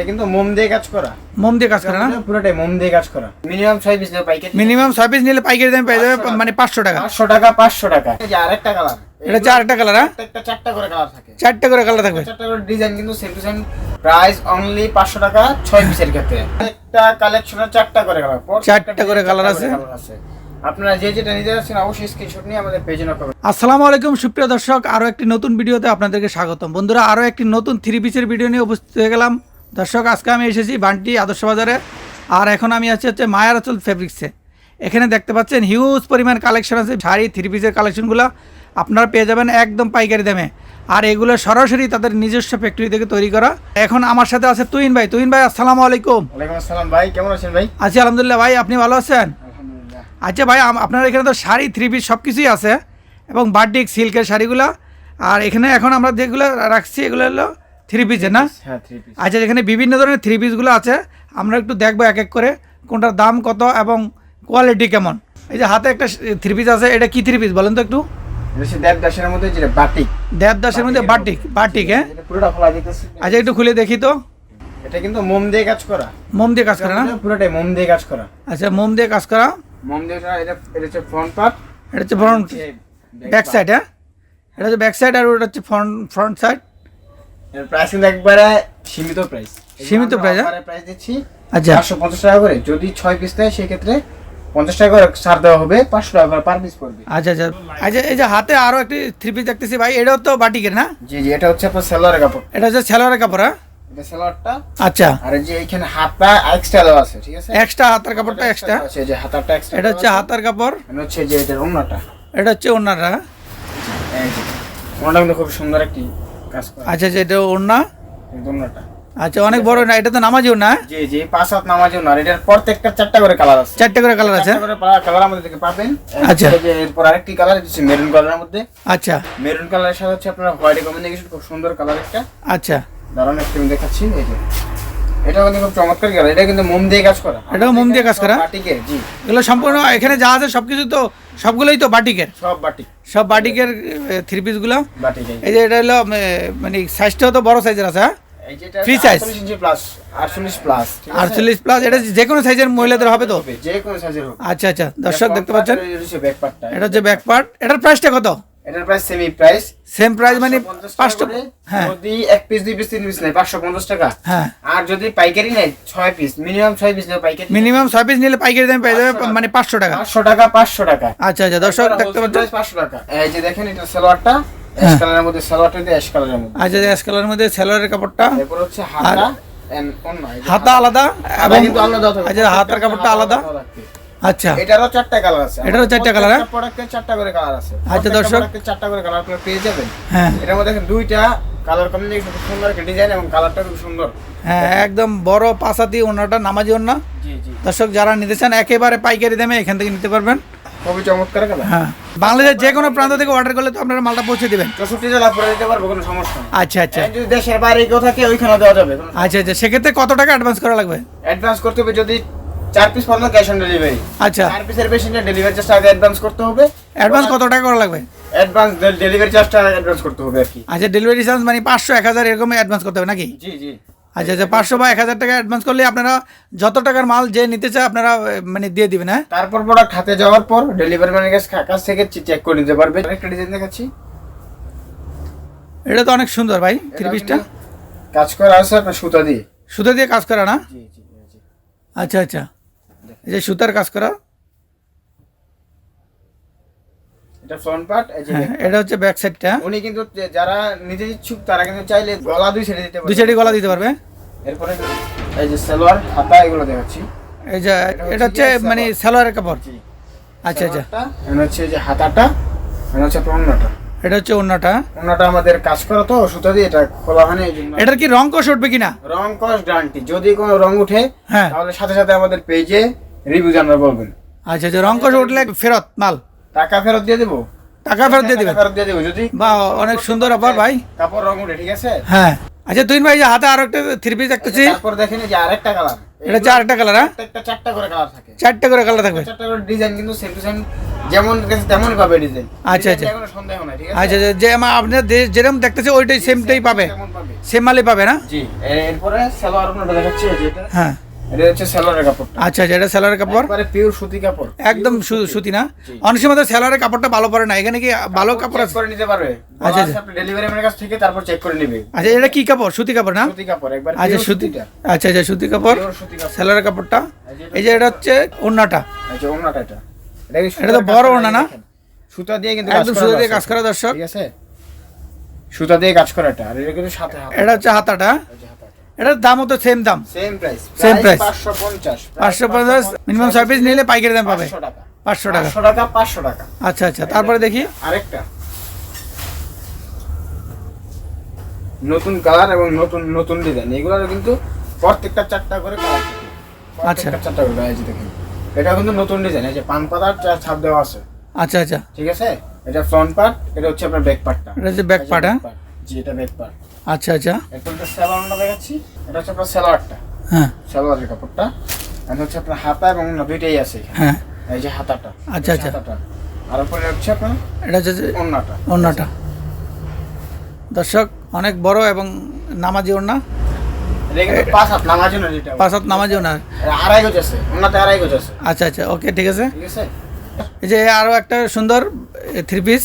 এটা কিন্তু মোম দিয়ে কাজ করা। মোম দিয়ে কাজ করে না? পুরোটাই মোম দিয়ে কাজ করা। মিনিমাম ছয় পিস নেবে পাইকারি মিনিমাম ছয় পিস নিলে পাইকারি দাম পেয়ে যাবে মানে পাঁচশো টাকা। পাঁচশো টাকা পাঁচশো টাকা। এই যে আরেকটা কালার এটা আরেকটা কালার হ্যাঁ? একটা চারটা করে কালার থাকে। চারটে করে কালার থাকবে। চারটা করে ডিজাইন কিন্তু same to same price only পাঁচশো টাকা ছয় পিসের ক্ষেত্রে। একটা কালেকশনে চারটা করে কালার চারটা করে colour আছে। আছে। আপনারা যে যেটা নিতে যাচ্ছেন অবশ্যই স্ক্রিনশট নিয়ে আমাদের পেজে নক করবেন। আসসালামু আলাইকুম সুপ্রিয় দর্শক। আরও একটি নতুন ভিডিওতে আপনাদেরকে স্বাগতম। বন্ধুরা আরও একটি নতুন থ্রি পিসের ভিডিও নিয়ে উপস্থিত হয়ে গেলাম। দর্শক আজকে আমি এসেছি বান্টি আদর্শ বাজারে আর এখন আমি আছি হচ্ছে মায়ার আচল ফেব্রিক্সে। এখানে দেখতে পাচ্ছেন হিউজ পরিমাণ কালেকশন আছে শাড়ি থ্রি পিসের কালেকশনগুলো আপনারা পেয়ে যাবেন একদম পাইকারি দামে। আর এগুলো সরাসরি তাদের নিজস্ব ফ্যাক্টরি থেকে তৈরি করা। এখন আমার সাথে আছে তুহিন ভাই। তুহিন ভাই আসসালামু আলাইকুম। আসসালাম ভাই কেমন আছেন ভাই? আছি আলহামদুলিল্লাহ ভাই আপনি ভালো আছেন? আচ্ছা ভাই আপনার এখানে তো শাড়ি থ্রি পিস সব কিছুই আছে এবং বাটিক সিল্কের শাড়িগুলো। আর এখানে এখন আমরা যেগুলো রাখছি এগুলো হলো থ্রি পিসের না পিস আচ্ছা এখানে বিভিন্ন ধরনের থ্রি পিসগুলো আছে আমরা একটু দেখব এক এক করে কোনটার দাম কত এবং কোয়ালিটি কেমন। এই যে হাতে একটা থ্রি পিস আছে এটা কি থ্রি পিস বলেন তো একটু? বেশি দাসের মধ্যে যেটা বাটিক। দেবদাসের মধ্যে বাটিক বাটিক হ্যাঁ? পুরোটা খোলা যেতেছে আচ্ছা একটু খুলে দেখি তো। এটা কিন্তু মোম দিয়ে কাজ করা। মোম দিয়ে কাজ করে না? পুরোটাই মোম দিয়ে কাজ করা। আচ্ছা মোম দিয়ে কাজ করা। মোম দিয়ে এটা এটা হচ্ছে ফ্রন্ট পার্ট এটা হচ্ছে ফ্রন্ট ব্যাক সাইড হ্যাঁ? এটা হচ্ছে ব্যাক সাইড আর ওটা হচ্ছে ফ্রন্ট ফ্রন্ট সাইড এর প্রাইস কিন্তু একবারে সীমিত প্রাইস সীমিত হ্যাঁ? প্রাইস দিচ্ছি আচ্ছা। চারশো পঞ্চাশ টাকা করে। যদি ছয় পিস নেয় সেই ক্ষেত্রে পঞ্চাশ টাকা করে ছাড় দেওয়া হবে পাঁচশো টাকা করে পার পিস পড়বে। আচ্ছা আচ্ছা। আচ্ছা এই যে হাতে আরও একটি থ্রি পিস দেখতেছি ভাই এটাও তো বাটিকের না? জি জি এটা হচ্ছে আপনার সেলোয়ারের কাপড়। এটা হচ্ছে ছেলোয়ারের কাপড় হ্যাঁ? এটা সেলোয়ারটা আচ্ছা। আর এই যে এখানে হাতটা এক্সট্রা দেওয়া আছে ঠিক আছে? এক্সট্রা হাতার কাপড়টা এক্সট্রা আছে যে হাতারটা এক্সট্রা এটা হচ্ছে হাতার কাপড়। হচ্ছে যে এটার ওন্নাটা এটা হচ্ছে এই ওন্নাটা কিন্তু খুব সুন্দর একটি কাজ করে আচ্ছা আচ্ছা এটা ওড়না এই আচ্ছা অনেক বড় না এটা তো নামাজিও না? জি জি পাঁচ সাত নামাজও না এটার প্রত্যেকটা চারটা করে কালার আছে। চারটে করে কালার আছে? চারটা করে কালার আমাদের থেকে পাবেন। আচ্ছা। যে এরপর আরেকটি কালার হচ্ছে মেরুন কালারের মধ্যে। আচ্ছা। মেরুন কালারের সাথে হচ্ছে আপনার হোয়াইট কম্বিনেশন খুব সুন্দর কালার একটা। আচ্ছা। দাঁড়ান একটু আমি দেখাচ্ছি এই যে। এটা কিন্তু খুব চমৎকার কালার এটা কিন্তু মোম দিয়ে কাজ করা। এটাও মোম দিয়ে কাজ করা? বাটিকের জি। এগুলো সম্পূর্ণ এখানে যা আছে সব কিছু তো সবগুলোই তো বাটিকের? সব বাটিক। সব বাটিকের থ্রি পিসগুলো বাটিকের এই যে। এটা হলো মানে সাইজটাও তো বড় সাইজের আছে হ্যাঁ? size? 48 ইঞ্চি প্লাস 48 প্লাস আটচল্লিশ প্লাস এটা যে কোনো সাইজের মহিলাদের হবে তো? যে কোনো সাইজের আচ্ছা আচ্ছা দর্শক দেখতে পাচ্ছেন? এটা হচ্ছে ব্যাক পার্ট এটার প্রাইসটা কত? এটার price same price same price মানে পাঁচটা হ্যাঁ। যদি এক পিস দুই পিস তিন পিস নেয় পাঁচশো পঞ্চাশ টাকা। হ্যাঁ। আর যদি পাইকারি নেয় পিস মিনিমাম পিস নেয় পাইকারি। মিনিমাম পিস নিলে পাইকারি দাম পেয়ে যাবে মানে টাকা। পাঁচশো টাকা পাঁচশো টাকা। আচ্ছা আচ্ছা দর্শক দেখতে পাচ্ছেন? টাকা। এই যে দেখেন এটা সালোয়ারটা। অ্যাশ হ্যাঁ। কালারের মধ্যে সালোয়ারটা দিয়ে অ্যাশ কালারের মধ্যে। আচ্ছা অ্যাশ কালারের মধ্যে সেলোয়ারের কাপড়টা। এরপর হচ্ছে হাতা হাতা আলাদা এবং আচ্ছা হাতার কাপড়টা আলাদা। আচ্ছা। এটারও চারটা কালার আছে। এটারও চারটা colour, হ্যাঁ? প্রোডাক্টের চারটা করে কালার আছে। আচ্ছা, দর্শক। চারটা করে কালার আপনারা পেয়ে যাবেন। হ্যাঁ। এটার মধ্যে দেখেন দুইটা কালার কম্বিনেশন খুব সুন্দর একটা ডিজাইন এবং কালারটা খুব সুন্দর। হ্যাঁ একদম বড় পাশাতি ওনাটা নামাজি ওনা জি জি। দর্শক যারা নিতে চান একেবারে পাইকারি দামে এখান থেকে নিতে পারবেন। খুবই চমৎকার কালার হ্যাঁ বাংলাদেশের যে কোনো প্রান্ত থেকে অর্ডার করলে তো আপনারা মালটা পৌঁছে দেবেন। চৌষট্টি জেলা পরে দিতে পারব কোনো সমস্যা নেই। আচ্ছা আচ্ছা। যদি দেশের বাইরে কেউ থাকে ওইখানে দেওয়া যাবে। আচ্ছা আচ্ছা। সেক্ষেত্রে কত টাকা অ্যাডভান্স করা লাগবে? অ্যাডভান্স করতে হবে যদি চার পিস পড়ল ক্যাশ অন ডেলিভারি আচ্ছা। চার পিসের বেশি নিয়ে ডেলিভারি চার্জটা আগে অ্যাডভান্স করতে হবে। অ্যাডভান্স কত টাকা করা লাগবে? অ্যাডভান্স ডেলিভারি চার্জটা অ্যাডভান্স করতে হবে আর কি। আচ্ছা ডেলিভারি চার্জ মানে পাঁচশো এক হাজার এরকম অ্যাডভান্স করতে হবে নাকি? জি জি। আচ্ছা আচ্ছা পাঁচশো বা এক হাজার টাকা অ্যাডভান্স করলে আপনারা যত টাকার মাল যে নিতে চায় আপনারা মানে দিয়ে দিবেন হ্যাঁ? তারপর প্রোডাক্ট হাতে যাওয়ার পর ডেলিভারি ম্যানের কাছ কাছ থেকে চেক করে নিতে পারবে। একটা ডিজাইন দেখাচ্ছি। এটা তো অনেক সুন্দর ভাই থ্রি পিসটা কাজ করা আছে আপনার সুতা দিয়ে। সুতো দিয়ে কাজ করা না? আচ্ছা আচ্ছা। এই যে সুতার কাজ করা। এটা ফ্রন্ট পার্ট এই যে হ্যাঁ এটা হচ্ছে ব্যাক সাইডটা উনি কিন্তু যারা নিজে ইচ্ছুক তারা কিন্তু চাইলে গলা দুই ছেড়ে দিতে পারবে দুই সাইডে গলা দিতে পারবে। এরপরে এই যে সালোয়ার হাতা এগুলো দেখাচ্ছি। এই যে এটা হচ্ছে মানে সালোয়ারের কাপড়। জি। আচ্ছা আচ্ছা। এখানে হচ্ছে যে হাতাটা এখানে হচ্ছে অন্যটা এটা হচ্ছে অন্যটা অন্যটা আমাদের কাজ করা তো সুতা দিয়ে এটা খোলা হয় না এটার কি রং কষ উঠবে কিনা? রং কস গ্যারান্টি যদি কোনো রং উঠে হ্যাঁ। তাহলে সাথে সাথে আমাদের পেজে রিভিউ জানার বলবেন। আচ্ছা আচ্ছা রং কষ উঠলে ফেরত মাল? টাকা ফেরত দিয়ে দেবো? টাকা ফেরত দিয়ে টাকা ফেরত দিয়ে দেবো যদি বা অনেক সুন্দর অফার ভাই। কাপড় রং উঠে ঠিক আছে? হ্যাঁ। আচ্ছা তুই ভাই যে হাতে আরও একটা থ্রি পিস দেখতেছি। তারপর দেখেন যে আরেকটা কালার এটা চারটা কালার হ্যাঁ? চারটা করে কালার থাকে। চারটা করে কালার থাকবে? চারটা করে ডিজাইন কিন্তু সেম টু সেম যেমন তেমনই পাবে ডিজাইন আচ্ছা, আচ্ছা। কোনো সন্দেহ নাই ঠিক আছে? আচ্ছা আচ্ছা যে আমার আপনার যেরকম দেখতেছে ওইটাই সেমটাই পাবে। সেম মালই পাবে না? জি এরপরে সালোয়ার আপনারা দেখাচ্ছি হ্যাঁ। এটা হচ্ছে আচ্ছা আচ্ছা এটা সেলারের কাপড়? একবারে পিওর সুতি কাপড়। একদম সুতি। না? জি। অনেক সময় তো সেলারের কাপড়টা ভালো না? এখানে কি ভালো কাপড় আছে? করে নিতে পারবে। আচ্ছা। আপনি ডেলিভারি ম্যানের কাছ থেকে তারপর চেক করে নেবে। এটা কি কাপড়? সুতি কাপড় না? সুতি কাপড় একবার আচ্ছা সুতিটা। আচ্ছা আচ্ছা সুতি কাপড়। সেলারের কাপড়টা। এই যে এটা হচ্ছে এটা। এটা তো বড় না? সুতা দিয়ে কিন্তু একদম সুতি দিয়ে কাজ করা দর্শক। ঠিক আছে? সুতা দিয়ে কাজ করা এটা আর এটা কিন্তু সাথে এটা হচ্ছে হাতাটা। এটার দামও তো সেম দাম। Same price Same price। 550 পাঁচশো পঞ্চাশ। মিনিমাম সার্ভিস নিলে পাইকারি দাম পাবে। 500 টাকা। পাঁচশো টাকা। 500 টাকা 500 টাকা। আচ্ছা আচ্ছা। তারপরে দেখি। আরেকটা। নতুন কালার এবং নতুন নতুন ডিজাইন এগুলোর কিন্তু প্রত্যেকটা চারটা করে কালার আচ্ছা। চারটা করে যে দেখেন। এটা কিন্তু নতুন ডিজাইন এই যে পান পাতার ছাপ দেওয়া আছে। আচ্ছা আচ্ছা। ঠিক আছে? এটা ফ্রন্ট পার্ট এটা হচ্ছে আপনার ব্যাক পার্টটা এটা হচ্ছে ব্যাক পার্ট হ্যাঁ? জি এটা ব্যাক পার্ট আচ্ছা আচ্ছা। এরপর একটা সালোয়ারটা দেখাচ্ছি। এটা হচ্ছে আপনার সালোয়ারটা হ্যাঁ। সালোয়ারের কাপড়টা। আর হচ্ছে আপনার হাতা এবং দুইটাই আছে এখানে। হ্যাঁ। এই যে হাতাটা। আচ্ছা, আচ্ছা। আর উপরে হচ্ছে আপনার এটা হচ্ছে ওন্নাটা ওড়নাটা। দর্শক অনেক বড় এবং নামাজি পাঁচ হাত নামাজি আড়াই গজ আছে। ওন্নাতে আড়াই গজ আছে। আচ্ছা আচ্ছা। ওকে ঠিক আছে। ঠিক আছে? এই যে আরও একটা সুন্দর থ্রি পিস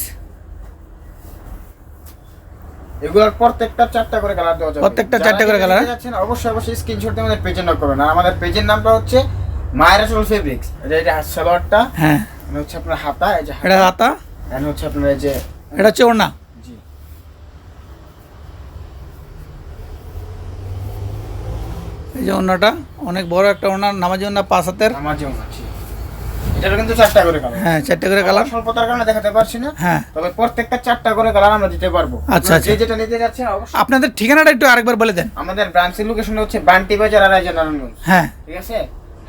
এগুলোর প্রত্যেকটা চারটা করে কালার দেওয়া যাবে। প্রত্যেকটা চারটা করে colour, যাচ্ছেন, অবশ্যই অবশ্যই স্ক্রিনশট দিয়ে আমাদের করবেন। আর আমাদের পেজের নামটা হচ্ছে মায়েরা চল ফেব্রিক্স এটা এটা সালোয়ারটা হ্যাঁ। এটা হচ্ছে আপনার হাতা এই যে এটা হাতা? হচ্ছে আপনার এই যে এটা হচ্ছে ওড়না? জি। এই যে ওড়নাটা অনেক বড় একটা ওড়না নামাজি ওড়না পাঁচ হাতের। যেমন এটারও কিন্তু চারটা করে কালার হ্যাঁ চারটা করে কালার স্বল্পতার কারণে দেখাতে পারছি না। হ্যাঁ। তবে প্রত্যেকটা চারটা করে কালার আমরা দিতে পারব। আচ্ছা, আচ্ছা। যে যেটা নিতে যাচ্ছেন অবশ্যই। আপনাদের ঠিকানাটা একটু আরেকবার বলে দেন। আমাদের ব্রাঞ্চের লোকেশন হচ্ছে বান্টি বাজার আর নারায়ণগঞ্জ। হ্যাঁ। ঠিক আছে?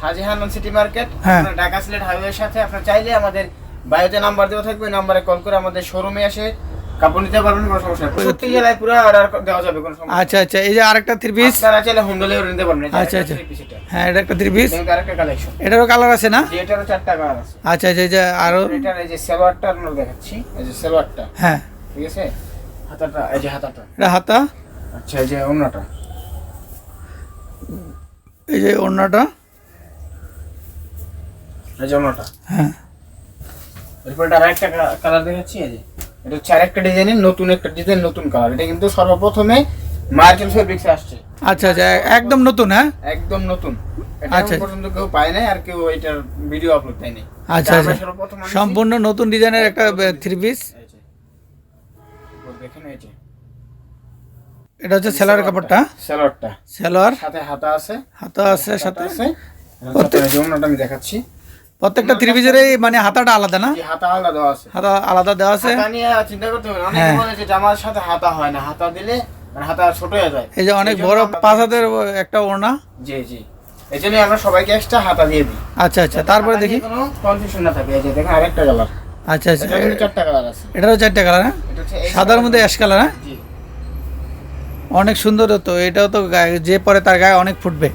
Haji Hannan city market. আপনার ঢাকা সিলেট হাইওয়ের সাথে আপনার চাইলে আমাদের বায়োতে নাম্বার দেওয়া থাকবে ওই নাম্বারে কল করে আমাদের শোরুমে এসে কাপড় নিতে পারবেন কোনো সমস্যা প্রত্যেক জেলায় পুরো অর্ডার দেওয়া যাবে কোনো সমস্যা আচ্ছা আচ্ছা এই যে আরেকটা থ্রি পিস আপনারা চাইলে হোম ডেলিভারি নিতে পারবেন আচ্ছা, আচ্ছা। হ্যাঁ এটা একটা থ্রি পিস আরেকটা কালেকশন এটারও কালার আছে না? এটারও চারটা কালার আছে। আচ্ছা আচ্ছা এই যে আরও এটার এই যে সালোয়ারটা আমরা দেখাচ্ছি। এই যে সালোয়ারটা। হ্যাঁ। ঠিক আছে? হাতাটা এই যে হাতাটা। এটা হাতা? আচ্ছা এই যে অন্যটা এই যে ওড়নাটা? এই যে অন্যটা হ্যাঁ। এরপর এটা আরেকটা কালার দেখাচ্ছি এই যে। এটা হচ্ছে আরেকটা ডিজাইনের নতুন একটা ডিজাইন নতুন কালার এটা কিন্তু সর্বপ্রথমে মার্কেল ফেব্রিক্সে আসছে। আচ্ছা আচ্ছা একদম নতুন হ্যাঁ? একদম নতুন। আচ্ছা। পর্যন্ত কেউ পায় নাই আর কেউ এটার ভিডিও আপলোড দেয়নি। আচ্ছা আচ্ছা। সর্বপ্রথম সম্পূর্ণ নতুন ডিজাইনের একটা থ্রি পিস দেখেন এই যে। এটা হচ্ছে সেলার কাপড়টা। সালোয়ারটা সেলোয়ার সাথে হাতা আছে। হাতা আছে সাথে আছে। সাথে এই আমি দেখাচ্ছি। প্রত্যেকটা থ্রি পিসেরই মানে হাতাটা আলাদা না? হাতা আলাদা দেওয়া আছে। হাতা আলাদা দেওয়া আছে? নিয়ে চিন্তা করতে হবে। অনেকে হ্যাঁ। বলে যে জামার সাথে হাতা হয় না। হাতা দিলে মানে হাতা ছোট হয়ে যায়। এই যে অনেক বড় পাঁচ হাতের একটা ওড়না। জি জি। এই জন্যই আমরা সবাইকে এক্সট্রা হাতা দিয়ে দিই। আচ্ছা আচ্ছা। তারপরে দেখি। কোনো কনফিউশন না থাকে। এই যে দেখেন আরেকটা কালার আচ্ছা আচ্ছা। চারটা কালার আছে। এটারও চারটে কালার হ্যাঁ? সাদার মধ্যে অ্যাশ কালার হ্যাঁ? অনেক সুন্দর তো। এটাও তো গায়ে- যে পরে তার গায়ে অনেক ফুটবে।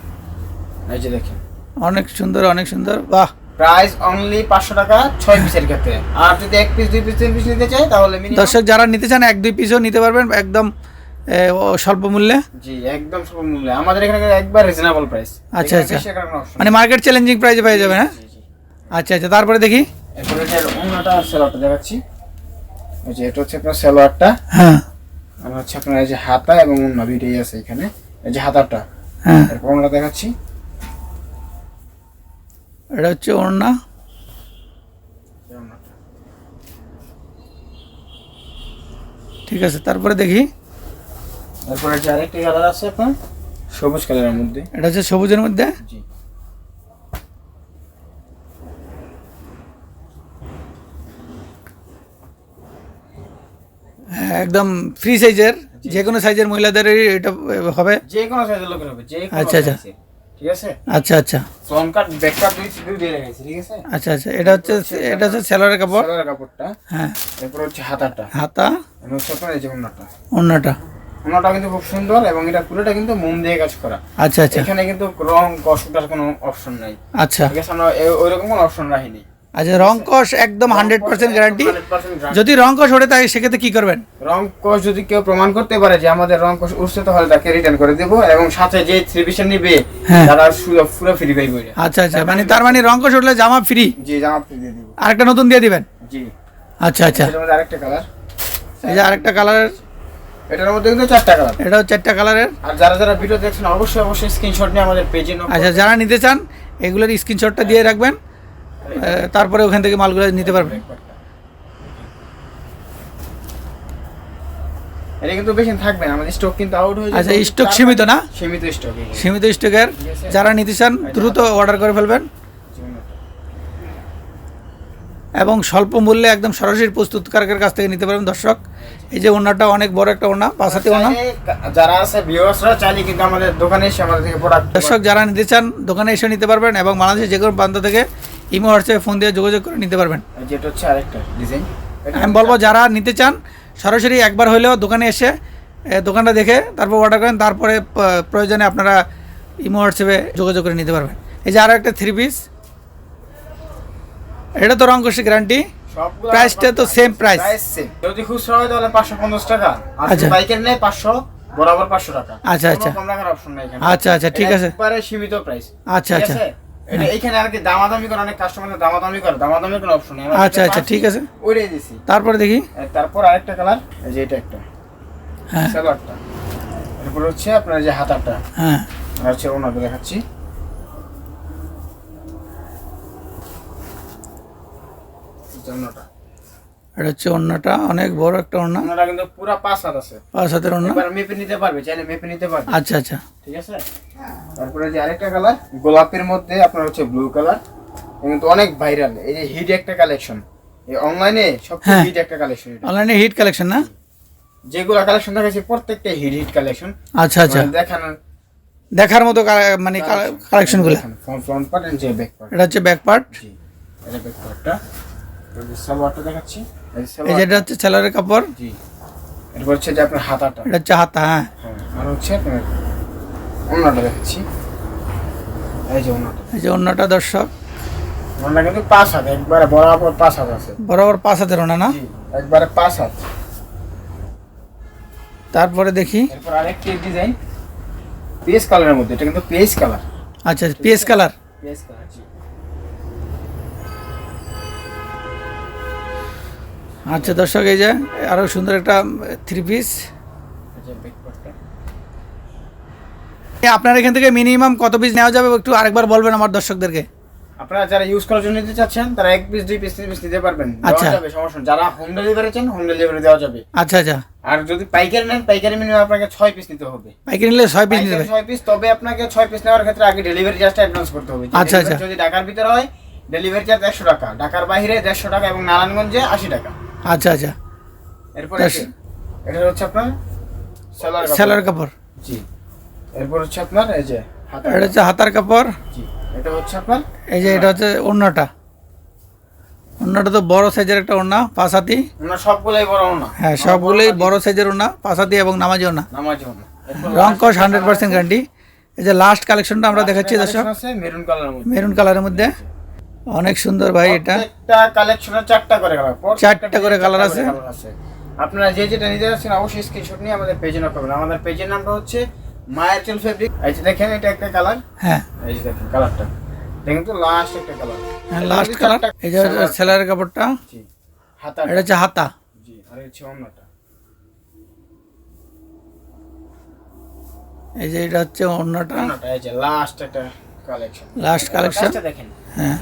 এই যে দেখেন। অনেক সুন্দর অনেক সুন্দর। বাহ! প্রাইস অনলি পাঁচশো টাকা ছয় পিসের ক্ষেত্রে। আর যদি এক পিস দুই পিস তিন পিস নিতে চাই তাহলে দর্শক যারা নিতে চান এক দুই পিসও নিতে পারবেন একদম স্বল্প মূল্যে। জি একদম সব মূল্যে। আমাদের এখানে একবার রিজনেবল প্রাইস আচ্ছা, আচ্ছা। মানে মার্কেট চ্যালেঞ্জিং প্রাইসে পেয়ে যাবেন হ্যাঁ আচ্ছা আচ্ছা তারপরে দেখি। এরপরে যে অন্যটা সেলোয়ারটা দেখাচ্ছি। ওই যে এটা হচ্ছে আপনার সেলোয়ারটা হ্যাঁ। আর হচ্ছে আপনার এই যে হাতা এবং অন্য দুইটাই আছে এখানে। এই যে হাতাটা। হ্যাঁ। এরপর অন্যটা দেখাচ্ছি। এটা হচ্ছে ওড়না এই অন্যটা। ঠিক আছে তারপরে দেখি এরপরে যে আরেকটি কালার আছে আপনার? সবুজ কালারের মধ্যে। এটা হচ্ছে সবুজের মধ্যে? জি। হ্যাঁ, একদম ফ্রি সাইজের যে কোনো সাইজের মহিলাদের এটা হবে? যে কোনো সাইজের লোকের হবে যে কোনো আচ্ছা, আচ্ছা। ঠিক আছে? আচ্ছা আচ্ছা। ফ্রন্ট কাট ব্যাক কাট দুই দুই দিয়ে রেখেছি ঠিক আছে? আচ্ছা আচ্ছা। এটা হচ্ছে এটা হচ্ছে সেলোয়ারের কাপড়? কাপড়টা। হ্যাঁ। এরপর হচ্ছে হাতাটা। হাতা? এবং হচ্ছে আপনার এই যে ওনাটা কিন্তু খুব সুন্দর এবং এটা পুরোটা কিন্তু মোম দিয়ে কাজ করা। আচ্ছা আচ্ছা। এখানে কিন্তু রং কষ্টটার কোনো অপশন নাই। আচ্ছা। ঠিক আছে? আমরা ওইরকম কোনো অপশন রাখিনি। আচ্ছা রং কষ একদম হান্ড্রেড পার্সেন্ট গ্যারান্টি যদি রং কষ ওঠে তাই সেক্ষেত্রে কি করবেন? রং কোষ যদি কেউ প্রমাণ করতে পারে যে আমাদের রং কোষ উঠছে তাহলে তাকে রিটার্ন করে দেবো এবং সাথে যে থ্রি পিসের নিবে হ্যাঁ। তারা পুরো ফ্রি পাইবে। আচ্ছা আচ্ছা মানে তার মানে রং কষ উঠলে জামা ফ্রি জি জামা ফ্রি দিয়ে দিব। আরেকটা নতুন দিয়ে দিবেন? জি। আচ্ছা আচ্ছা। আরেকটা কালার এই যে আরেকটা কালারের এটার মধ্যে কিন্তু চারটা কালার এটাও চারটা কালারের আর যারা যারা ভিডিও দেখছেন অবশ্যই অবশ্যই স্ক্রিনশট নিয়ে আমাদের পেজে আচ্ছা যারা নিতে চান এগুলোর স্ক্রিনশটটা দিয়ে রাখবেন। তারপরে ওখান থেকে মালগুলো নিতে পারবেন এটা কিন্তু বেশি থাকবে না আমাদের স্টক কিন্তু আউট হয়ে আচ্ছা স্টক সীমিত না? সীমিত স্টক সীমিত স্টকের যারা নিতে চান দ্রুত অর্ডার করে ফেলবেন। এবং স্বল্প মূল্যে একদম সরাসরি প্রস্তুতকারকের কাছ থেকে নিতে পারবেন দর্শক। এই যে ওনাটা অনেক বড় একটা ওনা পাশাতে ওনা যারা আছে ভিউয়ার্সরা চাইলে কিন্তু আমাদের দোকানে এসে আমাদের থেকে প্রোডাক্ট দর্শক যারা নিতে চান দোকানে এসে নিতে পারবেন এবং বাংলাদেশের যে কোনো প্রান্ত থেকে ইমো হোয়াটসঅ্যাপে ফোন দিয়ে যোগাযোগ করে নিতে পারবেন। যেটা হচ্ছে আরেকটা ডিজাইন আমি বলব যারা নিতে চান সরাসরি একবার হলেও দোকানে এসে দোকানটা দেখে তারপর অর্ডার করেন তারপরে প্রয়োজনে আপনারা ইমো হোয়াটসঅ্যাপে যোগাযোগ করে নিতে পারবেন। এই যে আরও একটা থ্রি পিস এটা তো রঙ্কশি গ্যারান্টি প্রাইসটা তো সেম প্রাইস যদি খুচরা হয় তাহলে পাঁচশো পঞ্চাশ টাকা। আর আচ্ছা। বাইকের নেয় পাঁচশো বরাবর পাঁচশো টাকা। আচ্ছা, আচ্ছা। নাই আচ্ছা, আচ্ছা, ঠিক আছে। সীমিত প্রাইস আচ্ছা, আচ্ছা। এটা এখানে আর কি দামাদামি করে অনেক কাস্টমার দামাদামি করে দামাদামি কোনো অপশন নেই। আচ্ছা, আচ্ছা, ঠিক আছে। ওইটাই দিছি। তারপরে দেখি। তারপর আরেকটা কালার এই যে এটা একটা। হ্যাঁ। সালোয়ারটা এরপর হচ্ছে আপনার যে হাতাটা। হ্যাঁ। আর হচ্ছে ওনাকে দেখাচ্ছি। এটা হচ্ছে ওড়নাটা অনেক বড় একটা ওড়না। ওনাটা কিন্তু পুরা পাঁচ হাত আছে। পাঁচ হাতের ওড়না। এবার মেপে নিতে পারবে চাইলে মেপে নিতে পারবে। আচ্ছা আচ্ছা। ঠিক আছে? তারপরে যে আরেকটা কালার গোলাপের মধ্যে আপনার হচ্ছে ব্লু কালার কিন্তু অনেক ভাইরাল এই যে হিট একটা কালেকশন এই অনলাইনে সবচেয়ে হ্যাঁ। হিট একটা কালেকশন এটা। অনলাইনে হিট কালেকশন না? যেগুলো কালেকশন দেখাচ্ছি প্রত্যেকটা হিট হিট কালেকশন আচ্ছা আচ্ছা। দেখান দেখার মতো মানে কালেকশনগুলো ফ্রন্ট পার্ট এন্ড যে ব্যাক পার্ট এটা হচ্ছে ব্যাক পার্ট জি এটা ব্যাক পার্টটা সালোয়ারটা দেখাচ্ছি। এই যেটা হচ্ছে ছেলের কাপড়? জি। এরপর হচ্ছে যে আপনার হাতাটা। এটা হচ্ছে হাতা হ্যাঁ। হ্যাঁ আর হচ্ছে আপনার অন্যটা দেখাচ্ছি। এই যে অন্যটা এই যে অন্যটা দর্শক। অন্যটা কিন্তু পাঁচ হাত একবারে বরাবর পাঁচ হাত আছে। বরাবর পাঁচ হাতের ওনা না? একবারে পাঁচ হাত। তারপরে দেখি। এরপর আরেকটি ডিজাইন। পেস কালারের মধ্যে এটা কিন্তু পেস কালার। আচ্ছা পিএস কালার। পেস কালার জি। আচ্ছা দর্শক এই যে আরও সুন্দর একটা থ্রি পিস আপনার এখান থেকে মিনিমাম কত পিস নেওয়া যাবে? একটু আরেকবার বলবেন আমার দর্শকদেরকে। আপনারা যারা ইউজ করার জন্য নিতে চাচ্ছেন তারা এক পিস দুই পিস তিন পিস নিতে পারবেন। আচ্ছা। যাবে সমস্যা যারা হোম ডেলিভারি চান হোম ডেলিভারি দেওয়া যাবে। আচ্ছা আচ্ছা। আর যদি পাইকারি নেন পাইকারি মিনিমাম আপনাকে ছয় পিস নিতে হবে। পাইকারি নিলে ছয় পিস নিতে হবে। ছয় পিস তবে আপনাকে ছয় পিস নেওয়ার ক্ষেত্রে আগে ডেলিভারি চার্জটা অ্যাডভান্স করতে হবে। আচ্ছা, আচ্ছা। যদি ঢাকার ভিতরে হয় ডেলিভারি চার্জ একশো টাকা ঢাকার বাইরে দেড়শো টাকা এবং নারায়ণগঞ্জে আশি টাকা। আচ্ছা আচ্ছা। এরপর এটা হচ্ছে আপনার সেলার কাপড়। জি। এরপর হচ্ছে আপনার এই যে এটা হচ্ছে হাতার কাপড়। জি এটা হচ্ছে আপনার এই যে এটা হচ্ছে ওড়নাটা। ওড়নাটা তো বড় সাইজের একটা ওড়না হাতি ওনার বড় না হ্যাঁ সবগুলোই বড় সাইজের ওড়না পাঁচ হাতি এবং নামাজি ওড়না। নামাজি ওনা রং কস হান্ড্রেড পার্সেন্ট গ্যারান্টি এই যে লাস্ট কালেকশনটা আমরা দেখাচ্ছি দর্শক। মেরুন কালারের মধ্যে। মেরুন কালারের মধ্যে। অনেক সুন্দর ভাই এটা। প্রত্যেকটা কালেকশনে চারটা করে কালার চারটা করে কালার আছে। আপনারা যে যেটা নিতে যাচ্ছেন অবশ্যই স্ক্রিনশট নিয়ে আমাদের পেজে নক করবেন। আমাদের পেজের নামটা হচ্ছে মায়ার চুল ফেব্রিক এই যে দেখেন এটা একটা কালার হ্যাঁ। এই যে দেখেন কালারটা দেখেন তো লাস্ট একটা কালার হ্যাঁ লাস্ট কালার এই যে সেলারের কাপড়টা। জি হাতা এটা হচ্ছে হাতা। জি আর এই হচ্ছে অন্যটা। এই যে এটা হচ্ছে অন্যটা। অন্যটা এই যে লাস্ট একটা। লাস্ট কালেকশন দেখেন। হ্যাঁ।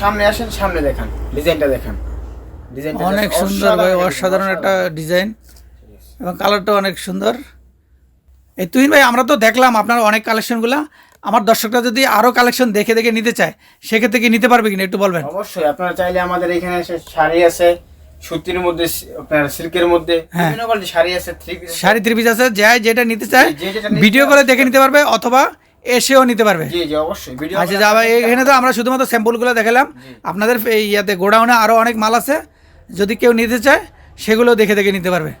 সামনে আসেন সামনে দেখান। ডিজাইনটা দেখান। ডিজাইনটা অনেক সুন্দর ভাই অসাধারণ একটা ডিজাইন এবং কালারটা অনেক সুন্দর। এই তুহিন ভাই আমরা তো দেখলাম আপনার অনেক কালেকশনগুলো আমার দর্শকরা যদি আরও কালেকশন দেখে দেখে নিতে চায় সেক্ষেত্রে কি নিতে পারবে কিনা একটু বলবেন? অবশ্যই আপনারা চাইলে আমাদের এখানে এসে শাড়ি আছে সুতির মধ্যে আপনার সিল্কের মধ্যে হ্যাঁ। বিভিন্ন কোয়ালিটি শাড়ি আছে শাড়ি থ্রি পিস আছে যাই যেটা নিতে চায় ভিডিও করে দেখে নিতে পারবে অথবা এসেও নিতে পারবে। জি জি অবশ্যই। ভিডিও আচ্ছা যাবা এখানে তো আমরা শুধুমাত্র স্যাম্পলগুলো দেখালাম। আপনাদের এই ইয়াতে গোডাউনে আরও অনেক মাল আছে। যদি কেউ নিতে চায় সেগুলো দেখে দেখে নিতে পারবে।